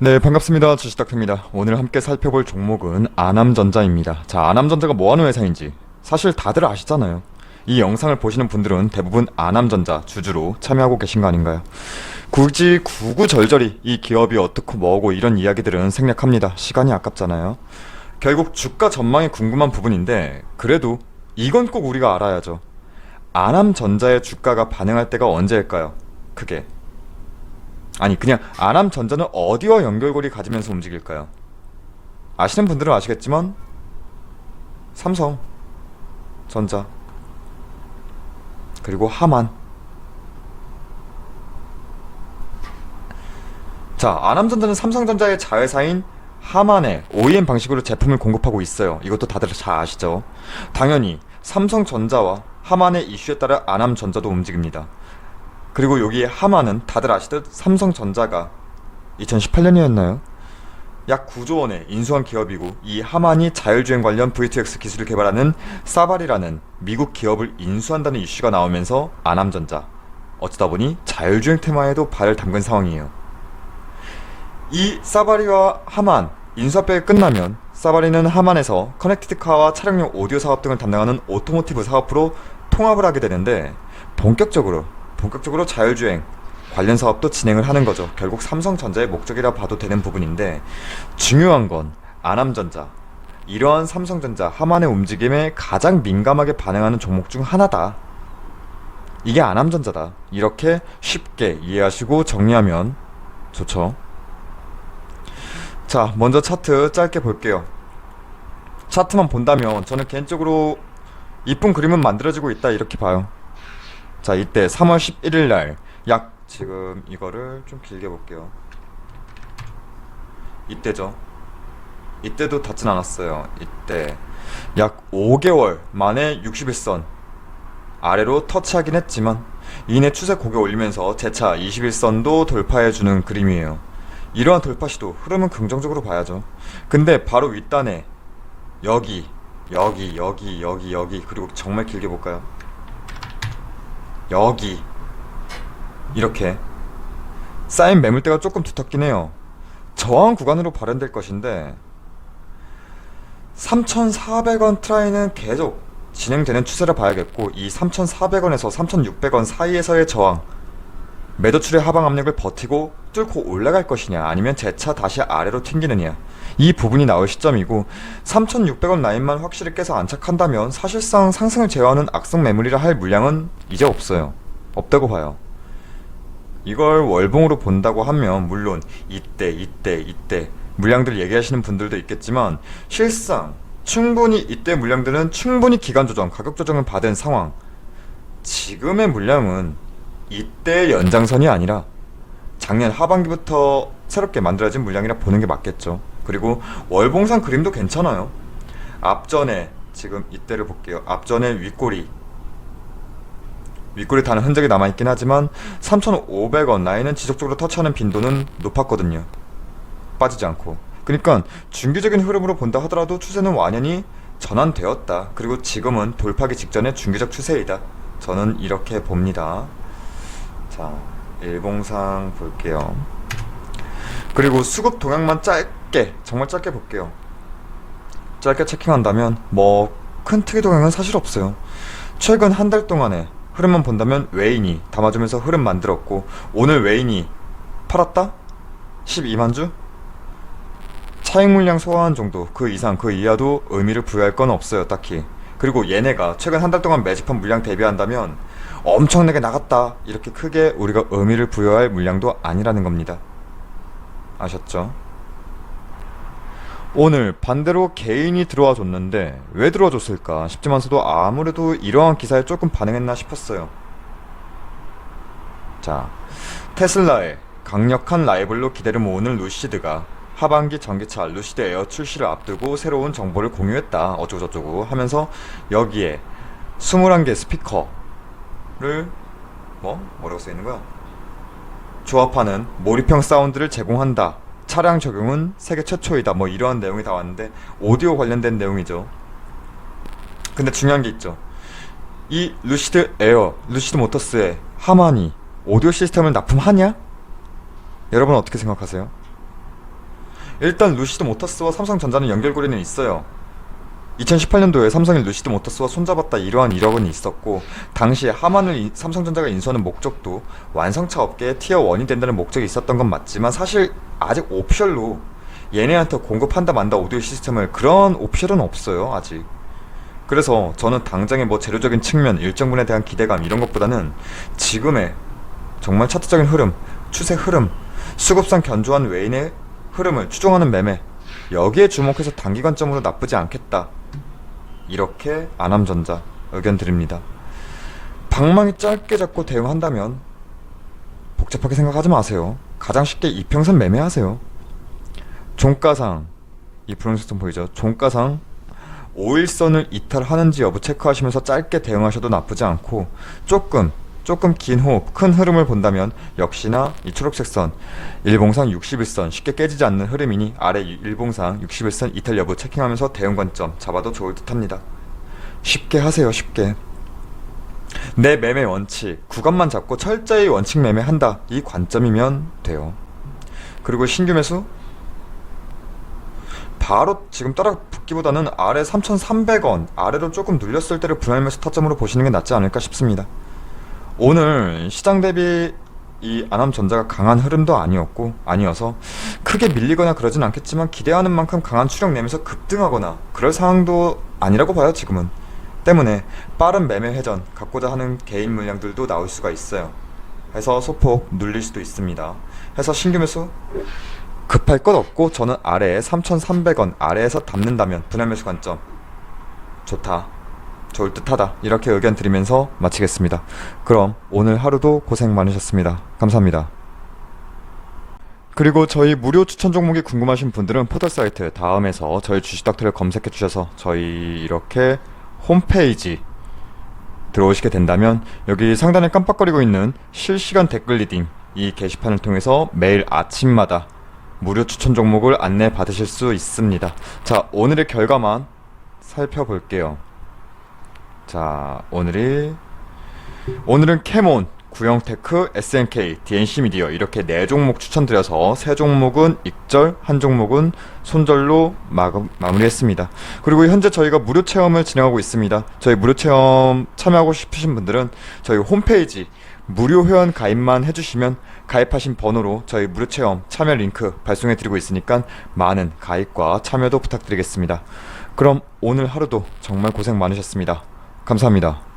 네, 반갑습니다. 주식닥터입니다. 오늘 함께 살펴볼 종목은 아남전자입니다. 자, 아남전자가 뭐하는 회사인지 사실 다들 아시잖아요. 이 영상을 보시는 분들은 대부분 아남전자 주주로 참여하고 계신 거 아닌가요? 굳이 구구절절히 이 기업이 어떻고 뭐고 이런 이야기들은 생략합니다. 시간이 아깝잖아요. 결국 주가 전망이 궁금한 부분인데 그래도 이건 꼭 우리가 알아야죠. 아남전자의 주가가 반응할 때가 언제일까요? 크게. 아니 그냥 아남전자는 어디와 연결고리 가지면서 움직일까요? 아시는 분들은 아시겠지만 삼성, 전자, 그리고 하만 자 아남전자는 삼성전자의 자회사인 하만에 OEM 방식으로 제품을 공급하고 있어요 이것도 다들 잘 아시죠? 당연히 삼성전자와 하만의 이슈에 따라 아남전자도 움직입니다 그리고 여기에 하만은 다들 아시듯 삼성전자가 2018년이었나요? 약 9조 원의 인수한 기업이고 이 하만이 자율주행 관련 V2X 기술을 개발하는 사발이라는 미국 기업을 인수한다는 이슈가 나오면서 아남전자 어쩌다 보니 자율주행 테마에도 발을 담근 상황이에요. 이 사바리와 하만 인수합병이 끝나면 사바리는 하만에서 커넥티드카와 차량용 오디오 사업 등을 담당하는 오토모티브 사업으로 통합을 하게 되는데 본격적으로 본격적으로 자율주행 관련 사업도 진행을 하는 거죠. 결국 삼성전자의 목적이라 봐도 되는 부분인데 중요한 건 아남전자 이러한 삼성전자 하만의 움직임에 가장 민감하게 반응하는 종목 중 하나다. 이게 아남전자다. 이렇게 쉽게 이해하시고 정리하면 좋죠. 자, 먼저 차트 짧게 볼게요. 차트만 본다면 저는 개인적으로 이쁜 그림은 만들어지고 있다 이렇게 봐요. 자, 이때 3월 11일 날 약 지금 이거를 좀 길게 볼게요. 이때죠. 이때도 닿진 않았어요. 이때 약 5개월 만에 61선 아래로 터치하긴 했지만 이내 추세 고개 올리면서 재차 21선도 돌파해주는 그림이에요. 이러한 돌파 시도 흐름은 긍정적으로 봐야죠. 근데 바로 윗단에 여기 여기 여기 여기 여기 그리고 정말 길게 볼까요? 여기 이렇게 쌓인 매물대가 조금 두텁긴 해요. 저항 구간으로 발현될 것인데 3,400원 트라이는 계속 진행되는 추세를 봐야겠고 이 3,400원에서 3,600원 사이에서의 저항 매도출의 하방 압력을 버티고 뚫고 올라갈 것이냐 아니면 재차 다시 아래로 튕기느냐. 이 부분이 나올 시점이고 3,600원 라인만 확실히 깨서 안착한다면 사실상 상승을 제어하는 악성 매물이라 할 물량은 이제 없어요. 없다고 봐요. 이걸 월봉으로 본다고 하면 물론 이때 이때 이때 물량들 얘기하시는 분들도 있겠지만 실상 충분히 이때 물량들은 충분히 기간 조정 가격 조정을 받은 상황. 지금의 물량은 이때 연장선이 아니라 작년 하반기부터 새롭게 만들어진 물량이라 보는 게 맞겠죠. 그리고 월봉상 그림도 괜찮아요. 앞전에 지금 이때를 볼게요. 앞전에 윗꼬리 윗꼬리 다는 흔적이 남아있긴 하지만 3,500원 라인은 지속적으로 터치하는 빈도는 높았거든요. 빠지지 않고. 그러니까 중기적인 흐름으로 본다 하더라도 추세는 완연히 전환되었다. 그리고 지금은 돌파기 직전의 중기적 추세이다. 저는 이렇게 봅니다. 자, 일봉상 볼게요. 그리고 수급 동향만 짧게, 정말 짧게 볼게요. 짧게 체킹한다면 뭐 큰 특이 동향은 사실 없어요. 최근 한 달 동안에 흐름만 본다면 웨인이 담아주면서 흐름 만들었고 오늘 웨인이 팔았다? 12만 주? 차익 물량 소화한 정도 그 이상 그 이하도 의미를 부여할 건 없어요 딱히 그리고 얘네가 최근 한 달 동안 매집한 물량 대비한다면 엄청나게 나갔다. 이렇게 크게 우리가 의미를 부여할 물량도 아니라는 겁니다. 아셨죠? 오늘 반대로 개인이 들어와 줬는데 왜 들어와 줬을까 싶지만서도 아무래도 이러한 기사에 조금 반응했나 싶었어요. 자 테슬라의 강력한 라이벌로 기대를 모으는 루시드가 하반기 전기차 루시드 에어 출시를 앞두고 새로운 정보를 공유했다. 어쩌고저쩌고 하면서 여기에 21개 스피커 를 뭐? 뭐라고 써 있는 거야? 조합하는 몰입형 사운드를 제공한다 차량 적용은 세계 최초이다 뭐 이러한 내용이 다 왔는데 오디오 관련된 내용이죠 근데 중요한 게 있죠 이 루시드 에어 루시드 모터스의 하만이 오디오 시스템을 납품하냐? 여러분 어떻게 생각하세요? 일단 루시드 모터스와 삼성전자는 연결고리는 있어요. 2018년도에 삼성이 루시드 모터스와 손잡았다 이러한 이력은 있었고 당시에 하만을 이- 삼성전자가 인수하는 목적도 완성차 업계의 티어 1이 된다는 목적이 있었던 건 맞지만 사실 아직 오피셜로 얘네한테 공급한다 만다 오디오 시스템을 그런 오피셜은 없어요 아직. 그래서 저는 당장의 뭐 재료적인 측면 일정분에 대한 기대감 이런 것보다는 지금의 정말 차트적인 흐름 추세 흐름 수급상 견조한 외인의 흐름을 추종하는 매매 여기에 주목해서 단기관점으로 나쁘지 않겠다 이렇게 안암전자 의견 드립니다. 방망이 짧게 잡고 대응한다면 복잡하게 생각하지 마세요. 가장 쉽게 이평선 매매하세요. 종가상 이 분홍색선 보이죠? 종가상 5일선을 이탈하는지 여부 체크하시면서 짧게 대응하셔도 나쁘지 않고 조금 조금 긴 호흡, 큰 흐름을 본다면 역시나 이 초록색 선 일봉상 61선 쉽게 깨지지 않는 흐름이니 아래 일봉상 61선 이탈 여부 체킹하면서 대응 관점 잡아도 좋을 듯합니다. 쉽게 하세요, 쉽게. 내 매매 원칙, 구간만 잡고 철저히 원칙 매매한다. 이 관점이면 돼요. 그리고 신규 매수 바로 지금 따라 붙기보다는 아래 3,300원 아래로 조금 눌렸을 때를 분할 매수 타점으로 보시는 게 낫지 않을까 싶습니다. 오늘 시장 대비 이 안암전자가 강한 흐름도 아니었고 아니어서 크게 밀리거나 그러진 않겠지만 기대하는 만큼 강한 추력 내면서 급등하거나 그럴 상황도 아니라고 봐요 지금은. 때문에 빠른 매매 회전 갖고자 하는 개인 물량들도 나올 수가 있어요. 해서 소폭 눌릴 수도 있습니다. 해서 신규 매수 급할 것 없고 저는 아래에 3,300원 아래에서 담는다면 분할 매수 관점 좋다 좋을 듯하다 이렇게 의견 드리면서 마치겠습니다. 그럼 오늘 하루도 고생 많으셨습니다. 감사합니다. 그리고 저희 무료 추천 종목이 궁금하신 분들은 포털 사이트 다음에서 저희 주식닥터를 검색해 주셔서 저희 이렇게 홈페이지 들어오시게 된다면 여기 상단에 깜빡거리고 있는 실시간 댓글 리딩 이 게시판을 통해서 매일 아침마다 무료 추천 종목을 안내 받으실 수 있습니다. 자, 오늘의 결과만 살펴볼게요. 자, 오늘이 오늘은 캐몬, 구형테크, SNK, DNC 미디어 이렇게 네 종목 추천드려서 세 종목은 익절, 한 종목은 손절로 마, 마무리했습니다. 그리고 현재 저희가 무료 체험을 진행하고 있습니다. 저희 무료 체험 참여하고 싶으신 분들은 저희 홈페이지 무료 회원 가입만 해주시면 가입하신 번호로 저희 무료 체험 참여 링크 발송해 드리고 있으니까 많은 가입과 참여도 부탁드리겠습니다. 그럼 오늘 하루도 정말 고생 많으셨습니다. 감사합니다.